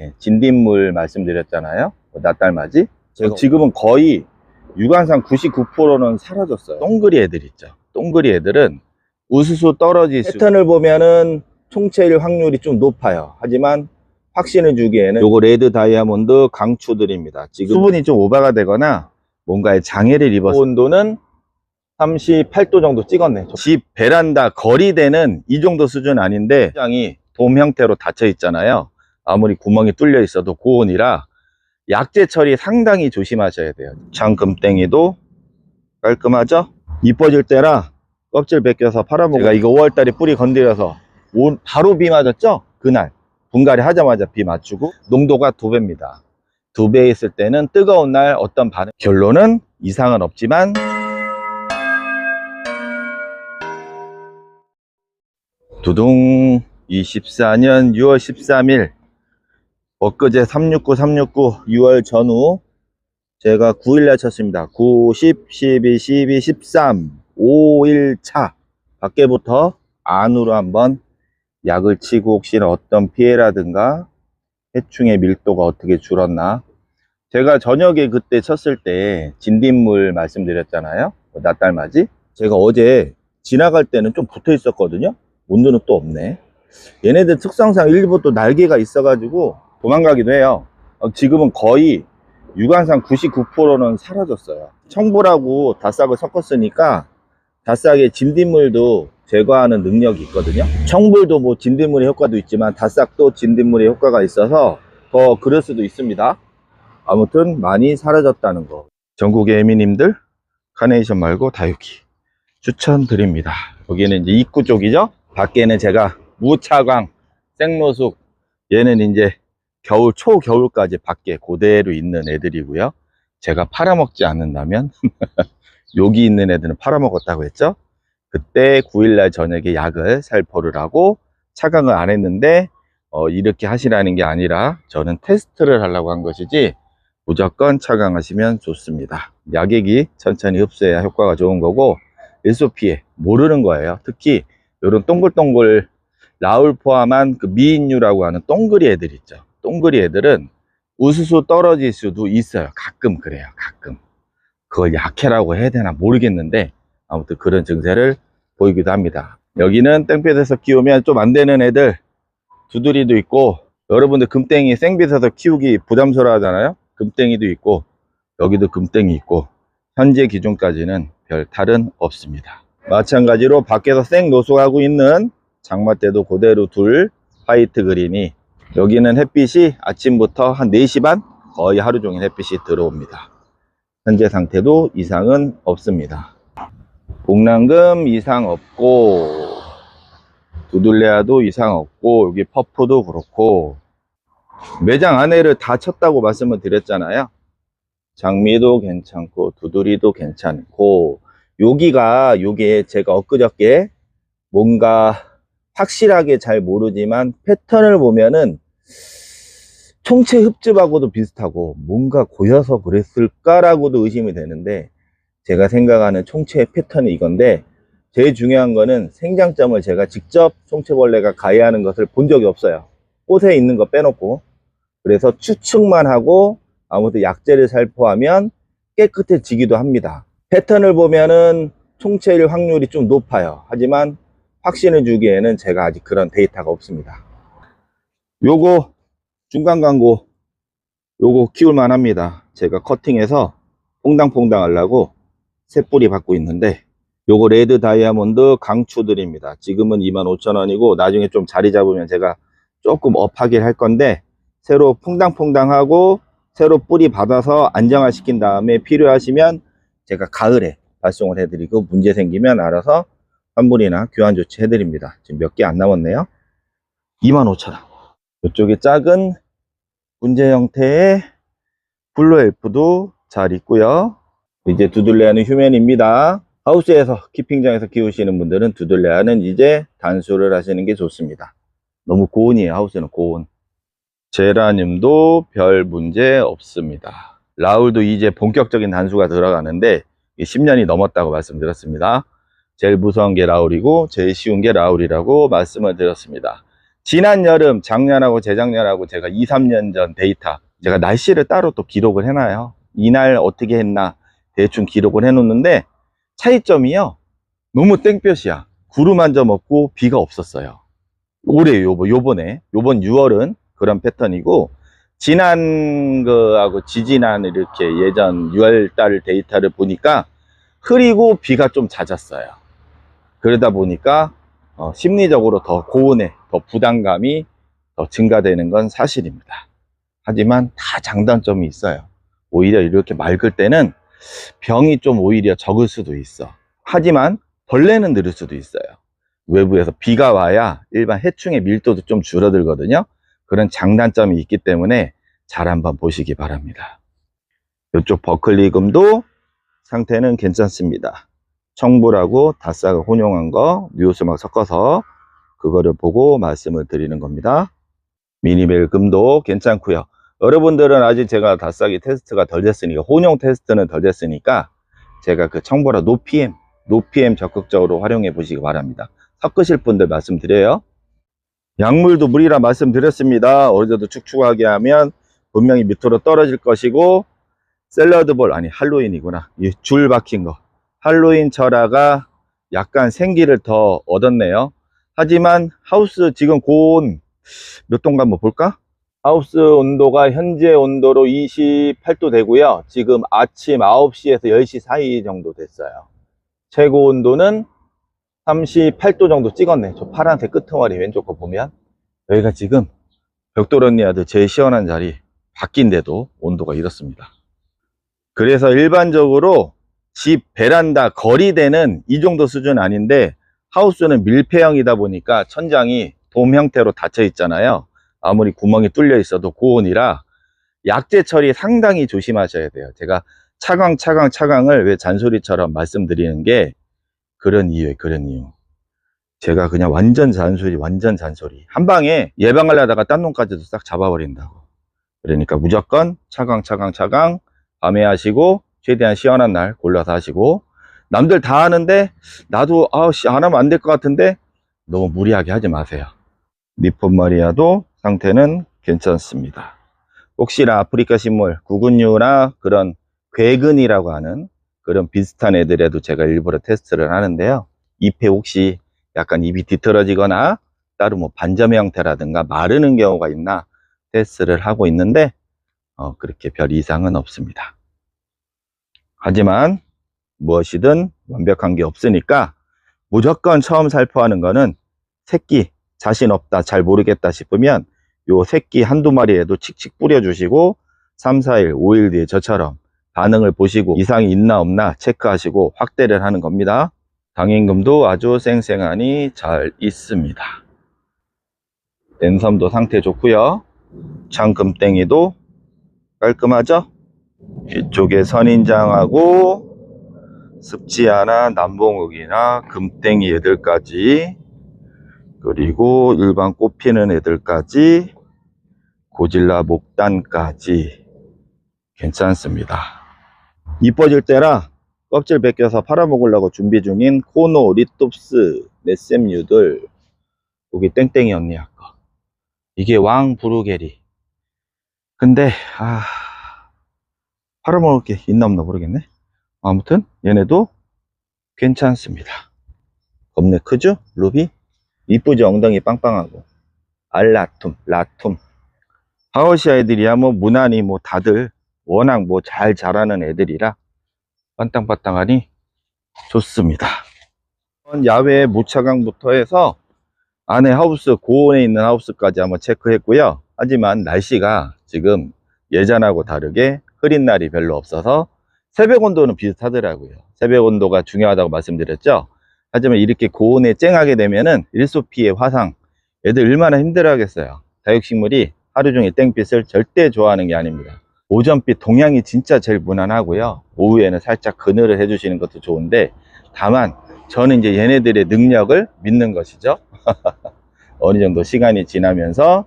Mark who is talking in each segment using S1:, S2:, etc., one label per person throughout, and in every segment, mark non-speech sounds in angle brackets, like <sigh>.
S1: 예, 진딧물 말씀드렸잖아요. 뭐 낫달맞이. 제가 지금은 거의 육안상 99%는 사라졌어요. 동그리 애들 있죠. 동그리 애들은 우수수 떨어질 수 패턴을 보면은 총체일 확률이 좀 높아요. 하지만 확신을 주기에는 요거 레드 다이아몬드 강추드립니다. 지금 수분이 좀 오버가 되거나 뭔가에 장애를 입었을 온도는 38도 정도 찍었네. 집 베란다 거리대는 이 정도 수준 아닌데 장이 돔 형태로 닫혀 있잖아요. 아무리 구멍이 뚫려 있어도 고온이라 약재 처리 상당히 조심하셔야 돼요. 장금땡이도 깔끔하죠? 이뻐질 때라 껍질 벗겨서 팔아먹고 제가 이거 5월달에 뿌리 건드려서 온- 바로 비 맞았죠? 그날 분갈이 하자마자 비 맞추고 농도가 두 배입니다. 두 배 있을 때는 뜨거운 날 어떤 반응 결론은 이상은 없지만 두둥 24년 6월 13일 엊그제 369 369 6월 전후 제가 9일날 쳤습니다. 9, 10, 12, 12, 13 5일 밖에부터 안으로 한번 약을 치고 혹시나 어떤 피해라든가 해충의 밀도가 어떻게 줄었나. 제가 저녁에 그때 쳤을 때 진딧물 말씀드렸잖아요. 뭐 낫달맞이. 제가 어제 지나갈 때는 좀 붙어 있었거든요. 오늘은 또 없네. 얘네들 특성상 일부 또 날개가 있어 가지고 도망가기도 해요. 어, 지금은 거의 육안상 99%는 사라졌어요. 청보라고 다싹을 섞었으니까 다싹의 진딧물도 제거하는 능력이 있거든요. 청불도 뭐 진딧물의 효과도 있지만 다싹도 진딧물의 효과가 있어서 더 그럴 수도 있습니다. 아무튼 많이 사라졌다는 거. 전국의 애미님들 카네이션 말고 다육이 추천드립니다. 여기는 이제 입구 쪽이죠? 밖에는 제가 무차광 생로숙 얘는 이제 겨울 초겨울까지 밖에 그대로 있는 애들이고요. 제가 팔아먹지 않는다면 <laughs> 여기 있는 애들은 팔아먹었다고 했죠? 그때 9일날 저녁에 약을 살포를 하고 차강을 안 했는데 어, 이렇게 하시라는 게 아니라 저는 테스트를 하려고 한 것이지 무조건 차강하시면 좋습니다. 약액이 천천히 흡수해야 효과가 좋은 거고 일소피해 모르는 거예요. 특히 이런 동글동글 라울 포함한 그 미인류라고 하는 동그리 애들 있죠 동그리 애들은 우수수 떨어질 수도 있어요. 가끔 그래요. 가끔. 그걸 약해라고 해야 되나 모르겠는데 아무튼 그런 증세를 보이기도 합니다. 여기는 땡볕에서 키우면 좀 안 되는 애들 두드리도 있고 여러분들 금땡이 생빛에서 키우기 부담스러워 하잖아요. 금땡이도 있고 여기도 금땡이 있고 현재 기준까지는 별 탈은 없습니다. 마찬가지로 밖에서 생 노숙하고 있는 장마 때도 그대로 둘 화이트 그린이 여기는 햇빛이 아침부터 한 4시 반 거의 하루 종일 햇빛이 들어옵니다. 현재 상태도 이상은 없습니다. 복랑금 이상 없고 두들레아도 이상 없고 여기 퍼프도 그렇고 매장 안에를 다 쳤다고 말씀을 드렸잖아요. 장미도 괜찮고 두드리도 괜찮고 여기가 요게 제가 엊그저께 뭔가 확실하게 잘 모르지만 패턴을 보면은 총체 흡집하고도 비슷하고 뭔가 고여서 그랬을까라고도 의심이 되는데 제가 생각하는 총체의 패턴이 이건데 제일 중요한 거는 생장점을 제가 직접 총체벌레가 가해하는 것을 본 적이 없어요. 꽃에 있는 거 빼놓고. 그래서 추측만 하고 아무튼 약재를 살포하면 깨끗해지기도 합니다. 패턴을 보면은 총체일 확률이 좀 높아요. 하지만 확신을 주기에는 제가 아직 그런 데이터가 없습니다. 요거 중간 광고 요거 키울만 합니다. 제가 커팅해서 퐁당퐁당 하려고 새 뿌리 받고 있는데 요거 레드 다이아몬드 강추드립니다. 지금은 25,000원이고 나중에 좀 자리 잡으면 제가 조금 업하긴 할 건데 새로 퐁당퐁당하고 새로 뿌리 받아서 안정화 시킨 다음에 필요하시면 제가 가을에 발송을 해드리고 문제 생기면 알아서 환불이나 교환 조치 해드립니다. 지금 몇 개 안 남았네요. 25,000원. 이쪽에 작은 문제 형태의 블루 엘프도 잘 있고요. 이제 두들레아는 휴면입니다. 하우스에서 키핑장에서 키우시는 분들은 두들레아는 이제 단수를 하시는 게 좋습니다. 너무 고온이에요 하우스는 고온. 제라늄도 별 문제 없습니다. 라울도 이제 본격적인 단수가 들어가는데 10년이 넘었다고 말씀드렸습니다 제일 무서운 게 라울이고 제일 쉬운 게 라울이라고 말씀을 드렸습니다 지난 여름, 작년하고 재작년하고 제가 2, 3년 전 데이터, 제가 날씨를 따로 또 기록을 해놔요. 이날 어떻게 했나 대충 기록을 해놓는데 차이점이요. 너무 땡볕이야. 구름 한 점 없고 비가 없었어요. 올해 요번, 요번에, 요번 6월은 그런 패턴이고, 지난 거하고 지지난 이렇게 예전 6월 달 데이터를 보니까 흐리고 비가 좀 잦았어요. 그러다 보니까 어, 심리적으로 더 고온에 더 부담감이 더 증가되는 건 사실입니다. 하지만 다 장단점이 있어요. 오히려 이렇게 맑을 때는 병이 좀 오히려 적을 수도 있어. 하지만 벌레는 늘을 수도 있어요. 외부에서 비가 와야 일반 해충의 밀도도 좀 줄어들거든요. 그런 장단점이 있기 때문에 잘 한번 보시기 바랍니다. 이쪽 버클리금도 상태는 괜찮습니다. 청불하고 다싹을 혼용한 거, 뉴스막 섞어서 그거를 보고 말씀을 드리는 겁니다. 미니벨 금도 괜찮고요. 여러분들은 아직 제가 다싹이 테스트가 덜 됐으니까 혼용 테스트는 덜 됐으니까 제가 그 청보라 노피엠 노피엠 적극적으로 활용해 보시기 바랍니다. 섞으실 분들 말씀드려요. 약물도 물이라 말씀드렸습니다. 어제도 축축하게 하면 분명히 밑으로 떨어질 것이고 샐러드볼 아니 할로윈이구나 이 줄 박힌 거 할로윈 철화가 약간 생기를 더 얻었네요. 하지만 하우스 지금 고온 몇 도인가 한번 볼까? 하우스 온도가 현재 온도로 28도 되고요. 지금 아침 9시에서 10시 사이 정도 됐어요. 최고 온도는 38도 정도 찍었네. 저 파란색 끄트머리 왼쪽 거 보면 여기가 지금 벽돌언니아드 제일 시원한 자리 바뀐데도 온도가 이렇습니다. 그래서 일반적으로 집 베란다 거리대는 이 정도 수준 아닌데 하우스는 밀폐형이다 보니까 천장이 돔 형태로 닫혀 있잖아요. 아무리 구멍이 뚫려 있어도 고온이라 약재 처리 상당히 조심하셔야 돼요. 제가 차강 차강 차강을 왜 잔소리처럼 말씀드리는 게 그런 이유예요. 그런 이유. 제가 그냥 완전 잔소리, 완전 잔소리. 한 방에 예방하려다가 딴 놈까지도 싹 잡아버린다고. 그러니까 무조건 차강 차강 차강 밤에 하시고 최대한 시원한 날 골라서 하시고 남들 다 하는데 나도 아우씨 안 하면 안 될 것 같은데 너무 무리하게 하지 마세요. 니폰 마리아도 상태는 괜찮습니다. 혹시나 아프리카 식물 구근류나 그런 괴근이라고 하는 그런 비슷한 애들에도 제가 일부러 테스트를 하는데요. 잎에 혹시 약간 잎이 뒤틀어지거나 따로 뭐 반점 형태라든가 마르는 경우가 있나 테스트를 하고 있는데 어, 그렇게 별 이상은 없습니다. 하지만 무엇이든 완벽한 게 없으니까 무조건 처음 살포하는 거는 새끼 자신 없다 잘 모르겠다 싶으면 요 새끼 한두 마리에도 칙칙 뿌려주시고 3, 4일, 5일 뒤에 저처럼 반응을 보시고 이상이 있나 없나 체크하시고 확대를 하는 겁니다. 당임금도 아주 쌩쌩하니 잘 있습니다. 랜섬도 상태 좋고요. 창금땡이도 깔끔하죠? 이쪽에 선인장하고 습지하나 남봉욱이나 금땡이 애들까지 그리고 일반 꽃피는 애들까지 고질라 목단까지 괜찮습니다. 이뻐질 때라 껍질 벗겨서 팔아먹으려고 준비 중인 코노, 리톱스, 네셈유들. 여기 땡땡이 언니 아까. 이게 왕 브루게리. 근데 아 팔아먹을 게 있나 없나 모르겠네. 아무튼 얘네도 괜찮습니다. 겁내 크죠? 루비? 이쁘죠? 엉덩이 빵빵하고. 알라툼, 라툼. 하우시아 애들이야 뭐 무난히 뭐 다들 워낙 뭐 잘 자라는 애들이라 반땅반땅하니 좋습니다. 야외 무차강부터 해서 안에 하우스 고온에 있는 하우스까지 한번 체크했고요. 하지만 날씨가 지금 예전하고 다르게 흐린 날이 별로 없어서 새벽 온도는 비슷하더라고요. 새벽 온도가 중요하다고 말씀드렸죠. 하지만 이렇게 고온에 쨍하게 되면은 일소피해 화상 애들 얼마나 힘들어 하겠어요. 다육식물이 하루 종일 땡빛을 절대 좋아하는 게 아닙니다. 오전빛 동향이 진짜 제일 무난하고요. 오후에는 살짝 그늘을 해주시는 것도 좋은데 다만 저는 이제 얘네들의 능력을 믿는 것이죠. <laughs> 어느 정도 시간이 지나면서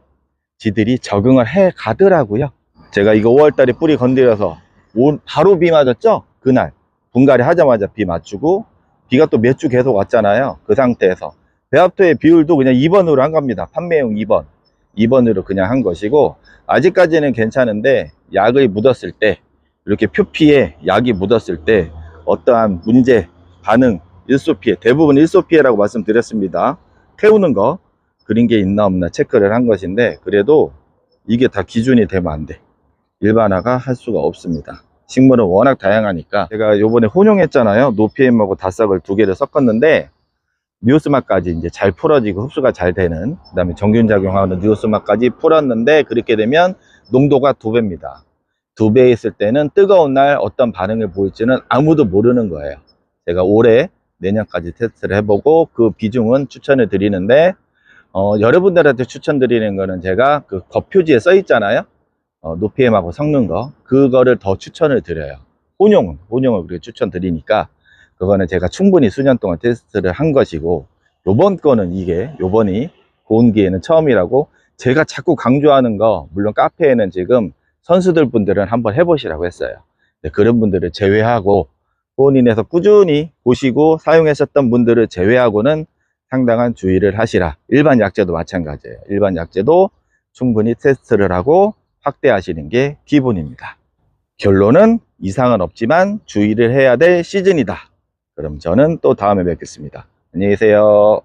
S1: 지들이 적응을 해 가더라고요. 제가 이거 5월달에 뿌리 건드려서 오- 바로 비 맞았죠? 그날 분갈이 하자마자 비 맞추고 비가 또 몇 주 계속 왔잖아요. 그 상태에서 배합토의 비율도 그냥 2번으로 한 겁니다. 판매용 2번. 2번으로 그냥 한 것이고, 아직까지는 괜찮은데, 약을 묻었을 때, 이렇게 표피에 약이 묻었을 때, 어떠한 문제, 반응, 일소 피해, 대부분 일소 피해라고 말씀드렸습니다. 태우는 거, 그린 게 있나 없나 체크를 한 것인데, 그래도 이게 다 기준이 되면 안 돼. 일반화가 할 수가 없습니다. 식물은 워낙 다양하니까 제가 요번에 혼용했잖아요. 노피엠하고 다싹을 두 개를 섞었는데 뉴스맛까지 이제 잘 풀어지고 흡수가 잘 되는 그 다음에 정균 작용하는 뉴스맛까지 풀었는데 그렇게 되면 농도가 두 배입니다. 두 배 있을 때는 뜨거운 날 어떤 반응을 보일지는 아무도 모르는 거예요. 제가 올해 내년까지 테스트를 해보고 그 비중은 추천을 드리는데 어, 여러분들한테 추천드리는 거는 제가 그 겉표지에 써 있잖아요. 어, 노피엠하고 섞는 거 그거를 더 추천을 드려요. 혼용은 혼용을 그렇게 추천드리니까 그거는 제가 충분히 수년 동안 테스트를 한 것이고 요번 거는 이게 요번이 고온기에는 처음이라고 제가 자꾸 강조하는 거 물론 카페에는 지금 선수들 분들은 한번 해보시라고 했어요. 그런 분들을 제외하고 본인에서 꾸준히 보시고 사용하셨던 분들을 제외하고는 상당한 주의를 하시라. 일반 약제도 마찬가지예요. 일반 약제도 충분히 테스트를 하고 확대하시는 게 기본입니다. 결론은 이상은 없지만 주의를 해야 될 시즌이다. 그럼 저는 또 다음에 뵙겠습니다. 안녕히 계세요.